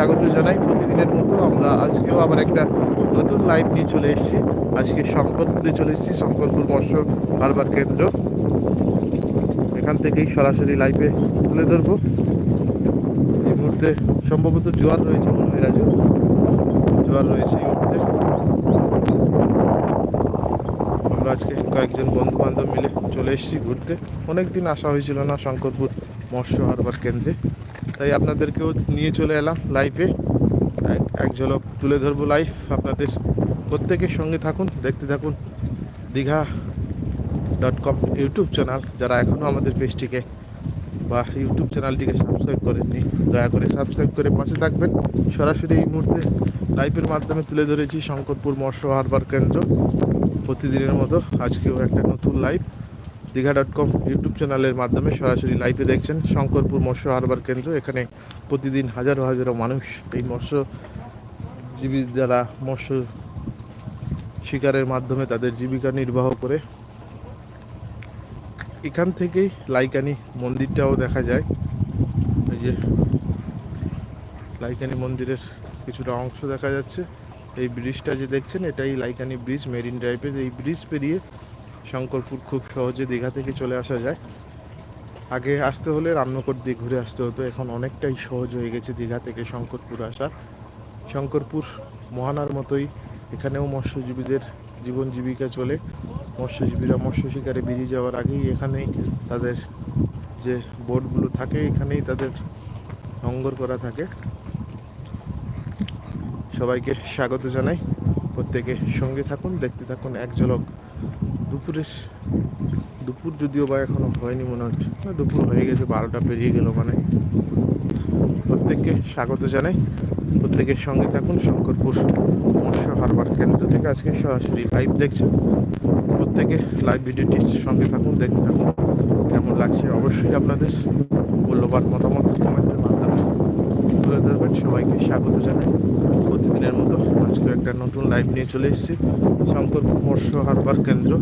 স্বাগত জানাই। প্রতিদিনের মতো আমরা আজকেও আবার একটা নতুন লাইভ নিয়ে চলে এসেছি। আজকে শঙ্করপুরে চলে এসেছি, শঙ্করপুর মৎস্য হারবার কেন্দ্র। এখান থেকেই সরাসরি লাইভে তুলে ধরবো। এই মুহূর্তে সম্ভবত জোয়ার রয়েছে মনে হয়, রাজু। জোয়ার রয়েছে এই মুহূর্তে। আমরা আজকে কয়েকজন বন্ধু বান্ধব মিলে চলে এসেছি ঘুরতে। অনেক দিন আসা হয়েছিল না শঙ্করপুর মৎস্য হারবার কেন্দ্রে। তাই আপনাদেরকেও নিয়ে চলে এলাম লাইভে এক ঝলক তুলে ধরবো লাইভ আপনাদের। প্রত্যেকের সঙ্গে থাকুন, দেখতে থাকুন। Digha dot com YouTube channel যারা এখনও আমাদের পেজটিকে বা ইউটিউব চ্যানেলটিকে সাবস্ক্রাইব করেননি, দয়া করে সাবস্ক্রাইব করে পাশে থাকবেন। সরাসরি এই মুহূর্তে লাইভের মাধ্যমে তুলে ধরেছি শঙ্করপুর মৎস্য হারবার কেন্দ্র। প্রতিদিনের মতো আজকেও একটা নতুন live Digha dot com YouTube চ্যানেলের মাধ্যমে সরাসরি লাইভে দেখছেন শঙ্করপুর মৎস্য হারবার কেন্দ্র। এখানে প্রতিদিন হাজারো হাজারো মানুষ এই মৎস্যজীবী যারা মৎস্য শিকারের মাধ্যমে তাদের জীবিকা নির্বাহ করে, এখান থেকেই লাইকানি মন্দিরটাও দেখা যায়। এই যে লাইকানি মন্দিরের কিছুটা অংশ দেখা যাচ্ছে। এই ব্রিজটা যে দেখছেন, এটাই লাইকানি ব্রিজ মেরিন ড্রাইভের এই ব্রিজ পেরিয়ে শঙ্করপুর খুব সহজে দীঘা থেকে চলে আসা যায়। আগে আসতে হলে রামনগর দিয়ে ঘুরে আসতে হতো, এখন অনেকটাই সহজ হয়ে গেছে দীঘা থেকে শঙ্করপুর আসা। শঙ্করপুর মহানার মতোই, এখানেও মৎস্যজীবীদের জীবন জীবিকা চলে। মৎস্যজীবীরা মৎস্য শিকারে বেরিয়ে যাওয়ার আগেই এখানেই তাদের যে বোটগুলো থাকে, এখানেই তাদের লঙ্গর করা থাকে। সবাইকে স্বাগত জানাই। প্রত্যেকে সঙ্গে থাকুন, দেখতে থাকুন, এক ঝলক দুপুরের দুপুর যদিও বা এখনও হয়নি মনে হচ্ছে। না দুপুর হয়ে গেছে, বারোটা পেরিয়ে গেল মানে। প্রত্যেককে স্বাগত জানাই। প্রত্যেকের সঙ্গে থাকুন শঙ্করপুর মৎস্য হারবার কেন্দ্র থেকে আজকে সরাসরি লাইভ দেখছেন। প্রত্যেকে লাইভ ভিডিওটির সঙ্গে থাকুন, দেখতে থাকুন। কেমন লাগছে অবশ্যই আপনাদের মূল্যবান মতামত মাধ্যমে তুলে ধরবেন সবাইকে স্বাগত জানাই। প্রতিদিনের মতো আজকে একটা নতুন লাইভ নিয়ে চলে এসেছি। শঙ্কর মৎস্য হারবার কেন্দ্র।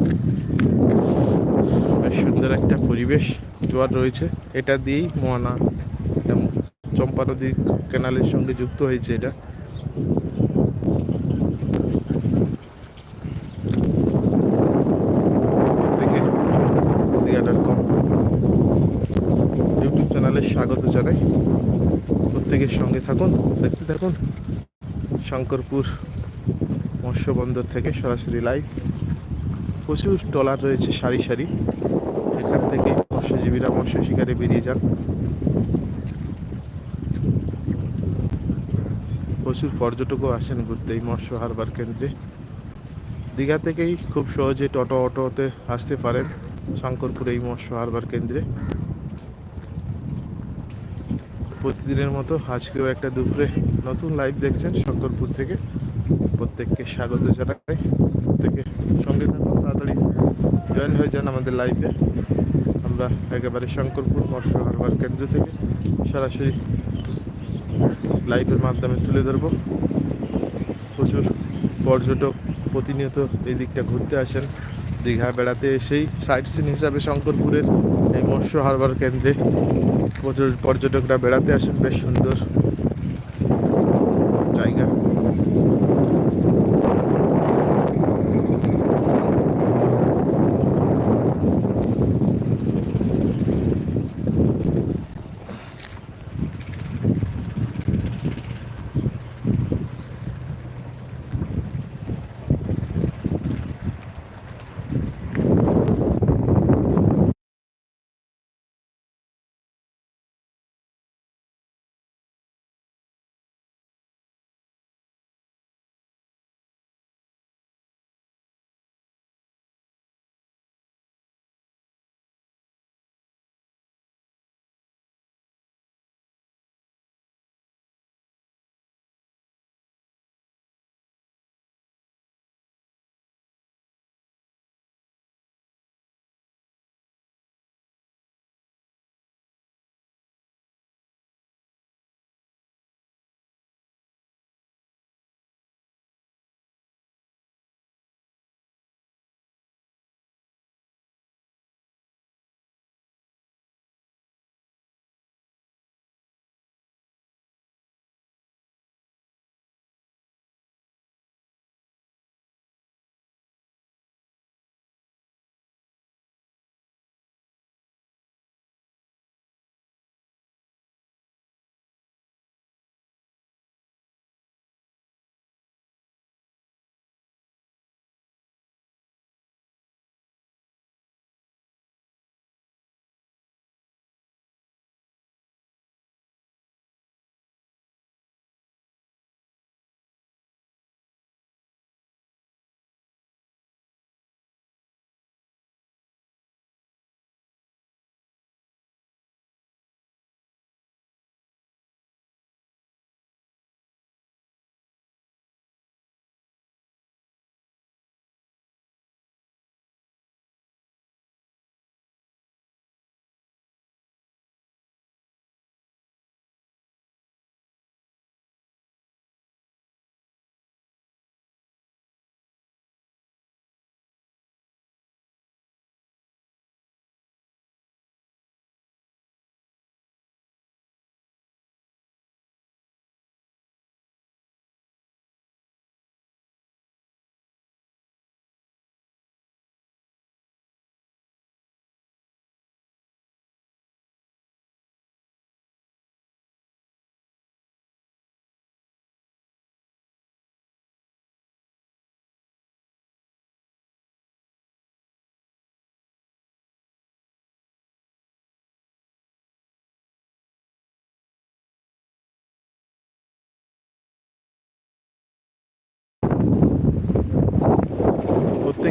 বেশ সুন্দর একটা পরিবেশ, জোয়ার রয়েছে। এটা দিয়েই মোয়ানা চম্পা নদী ক্যানালের সঙ্গে যুক্ত হয়েছে এটা থেকে দীঘা ডট কম ইউটিউব চ্যানেলে স্বাগত জানাই প্রত্যেকের সঙ্গে থাকুন, দেখতে থাকুন। শঙ্করপুর মৎস্য বন্দর থেকে সরাসরি লাইভ প্রচুর ট্রলার রয়েছে সারি সারি। এখান থেকে মৎস্যজীবীরা মৎস্য শিকারে বেরিয়ে যান। প্রচুর পর্যটকও আসেন ঘুরতে এই মৎস্য হারবার কেন্দ্রে। দীঘা থেকেই খুব সহজে টোটো অটোতে আসতে পারেন শঙ্করপুর এই মৎস্য হারবার কেন্দ্রে। প্রতিদিনের মতো আজকেও একটা দুপুরে নতুন লাইভ দেখছেন শঙ্করপুর থেকে। প্রত্যেককে স্বাগত জানাই। প্রত্যেকে সঙ্গে থাকুন, তাড়াতাড়ি জয়েন হয়ে যান আমাদের লাইভে আমরা একেবারে শঙ্করপুর মৎস্য হারবার কেন্দ্র থেকে সরাসরি লাইভের মাধ্যমে তুলে ধরবো। প্রচুর পর্যটক প্রতিনিয়ত এই দিকটা ঘুরতে আসেন। দীঘা বেড়াতে এসেই সাইট সিন হিসাবে শঙ্করপুরের এই মৎস্য হারবার কেন্দ্রে প্রচুর পর্যটকরা বেড়াতে আসেন বেশ সুন্দর।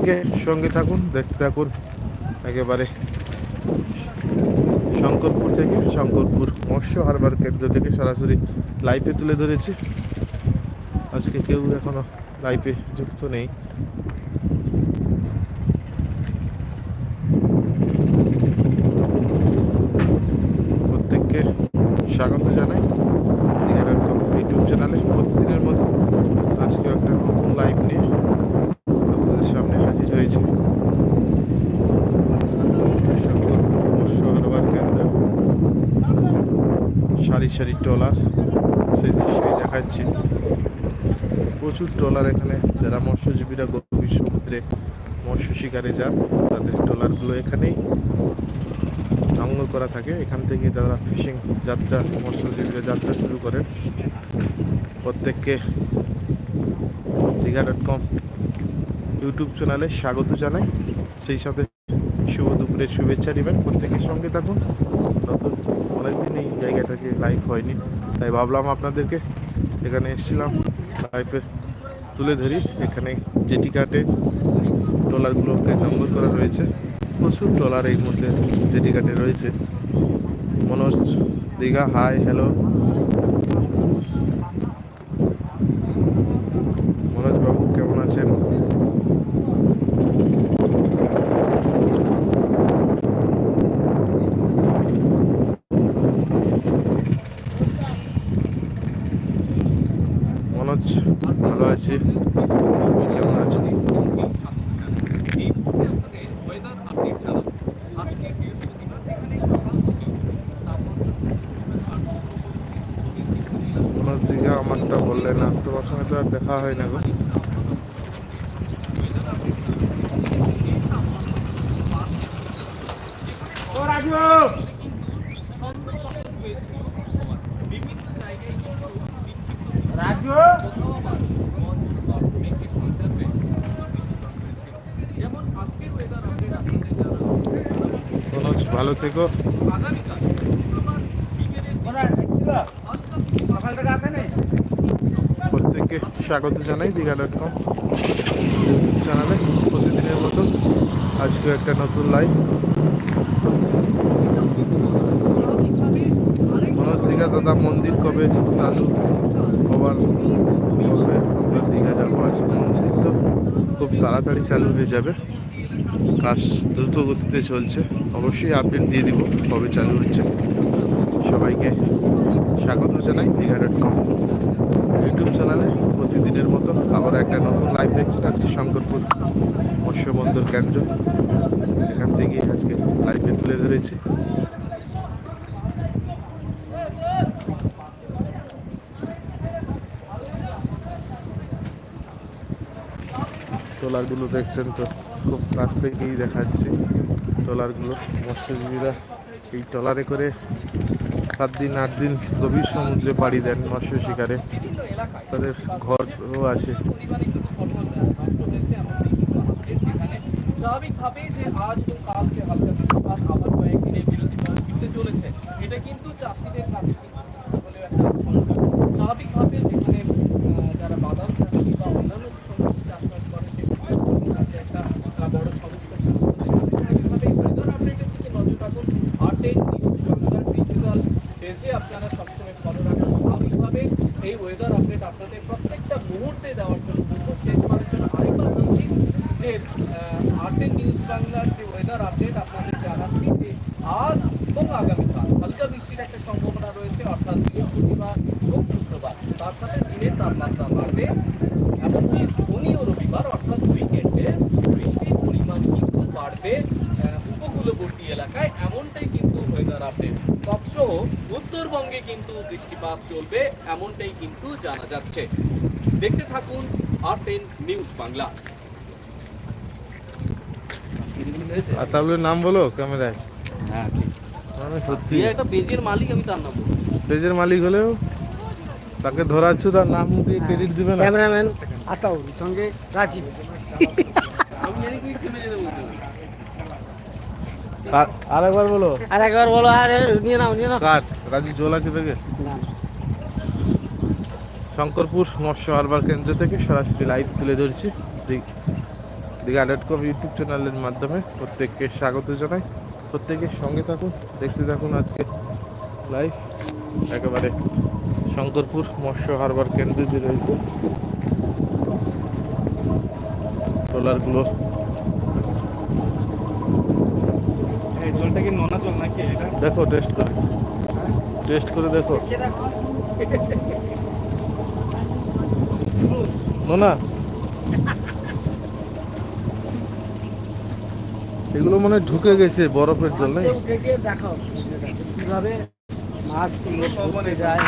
প্রত্যেককে সঙ্গে থাকুন, দেখতে থাকুন। একেবারে শঙ্করপুর থেকে শঙ্করপুর মৎস্য হারবার কেন্দ্র থেকে সরাসরি লাইভে তুলে ধরেছি। আজকে কেউ এখনও লাইভে যুক্ত নেই। প্রত্যেককে স্বাগত জানাই এরকম ইউটিউব চ্যানেলে প্রতিদিনের মতো আজকে একটা নতুন লাইভ নিয়ে আপনাদের সামনে হাজির হয়েছে মৎস্য হারবার কেন্দ্র সারি ট্রলার, সেই দৃশ্যই দেখাচ্ছি। প্রচুর ট্রলার এখানে। যারা মৎস্যজীবীরা গভীর সমুদ্রে মৎস্য শিকারে যান, তাদের ট্রলারগুলো এখানেই নোংর করা থাকে। এখান থেকে তারা ফিশিং যাত্রা, মৎস্যজীবীরা যাত্রা শুরু করেন। প্রত্যেককে দীঘা ডট কম ইউটিউব চ্যানেলে স্বাগত জানাই। সেই সাথে শুভ দুপুরের শুভেচ্ছা নেবেন। প্রত্যেকের সঙ্গে থাকুন। নতুন অনেকদিন এই জায়গাটাকে লাইফ হয়নি। তাই ভাবলাম আপনাদেরকে এখানে এসেছিলাম লাইফে তুলে ধরি। এখানে জেটি কাটে, ট্রলারগুলোকে নম্বর করা রয়েছে। প্রচুর ট্রলার এই মুহূর্তে জেটি কাটে রয়েছে। মনোজ দীঘা হাই হ্যালো মনোজ বাবু কেমন আছেন মনোজ ভালো আছি তুমি কেমন আছো মনোজ আমারটা বললে না তোমার সঙ্গে তো আর দেখা হয় না গো। ভালো থেকো। প্রত্যেককে স্বাগত জানাই দীঘা ডট কম চ্যানেলে প্রতিদিনের মতো আজকে একটা নতুন লাইভ মনোজ দীঘা দাদা, মন্দির কবে চালু হবার কবে আমরা দীঘা যাব আছে মন্দির তো খুব তাড়াতাড়ি চালু হয়ে যাবে। কাজ দ্রুত গতিতে চলছে। অবশ্যই আপডেট দিয়ে দিব কবে চালু হচ্ছে। সবাইকে স্বাগত জানাই দীঘা ডট কম ইউটিউব চ্যানেলে প্রতিদিনের মতো আবার একটা নতুন লাইভ দেখছেন আজকে শঙ্করপুর মৎস্য বন্দর কেন্দ্র। এখান থেকেই আজকে লাইভে তুলে ধরেছি। ট্রলারগুলো দেখছেন তো, খুব কাছ থেকেই দেখাচ্ছি ট্রলারগুলো। মৎস্যজীবীরা এই ট্রলারে করে সাত দিন, আট দিন গভীর সমুদ্রে পাড়ি দেন মৎস্য শিকারে। তাদের ঘরও আছে। স্বাভাবিকভাবে যে আজ ও কাল যে হালকা বৃষ্টিপাত, আবার কয়েকদিনের বিরতি ফিরতে চলেছে। এটা কিন্তু চাষিদের কাছে কিন্তু স্বাভাবিকভাবে যেখানে যারা বাদাম চাষি বা অন্যান্য যে সমস্ত চাষবাস করে সেগুলোর কাছে একটা আহ, বড় সমস্যা স্বাভাবিকভাবে ওয়েদার আপডেটের দিকে নজর রাখুন আর্টেন নিউজ বাংলার ডিজিটাল পেজে আপনারা সবসময় ফলো রাখুন স্বাভাবিকভাবে এই ওয়েদার আপডেট আপনাদের প্রত্যেকটা মুহূর্তে দেওয়ার জন্য বলব শেষবারের জন্য আরেকবার বলছি যে আর্টেন নিউজ বাংলার যে ওয়েদার আপডেট আপনাদের জানাচ্ছি যে আজ এবং আগামীকাল হালকা বৃষ্টির একটা সম্ভাবনা রয়েছে অর্থাৎ বৃহস্পতিবার এবং শুক্রবার তার সাথে দিনের এমনকি শনি ও রবিবার অর্থাৎ উইকেন্ডে বৃষ্টির পরিমাণ কিন্তু বাড়বে উপকূলবর্তী এলাকায়। এমনটাই কিন্তু ওয়েদার আপডেট তৎসহ উত্তরবঙ্গে কিন্তু বৃষ্টিপাত চলবে এমনটাই কিন্তু জানা যাচ্ছে। দেখতে থাকুন আরটেন নিউজ বাংলা। আর তাহলে নাম বলো ক্যামেরায়। হ্যাঁ মানে সত্যি। একটা পেজের মালিক আমি তার নাম পেজের মালিক হলেও তাকে ধরাচ্ছ তার নাম দিয়ে ক্রেডিট দিবে না? ক্যামেরাম্যান আতাউর সঙ্গে রাজীব। আরেকবার বলো। আর একবার বলো আর নিয়ে নাও নিয়ে নাও। কাঠ রাজু জল আছে না, শঙ্করপুর মৎস্য হারবার কেন্দ্র থেকে সরাসরি লাইভ তুলে ধরছি। দীঘা ডট কম ইউটিউব চ্যানেলের মাধ্যমে প্রত্যেককে স্বাগত জানাই। প্রত্যেকের সঙ্গে থাকুন দেখতে থাকুন আজকে লাইভ একেবারে শঙ্করপুর মৎস্য হারবার কেন্দ্রে যে রয়েছে। ট্রলারগুলো। এই জলটা কি নোনা জল নাকি দেখো টেস্ট করে। টেস্ট করে দেখো। নোনা? এগুলো মানে ঢুকে গেছে বরফের জল দেখো। কীভাবে মাছ যায়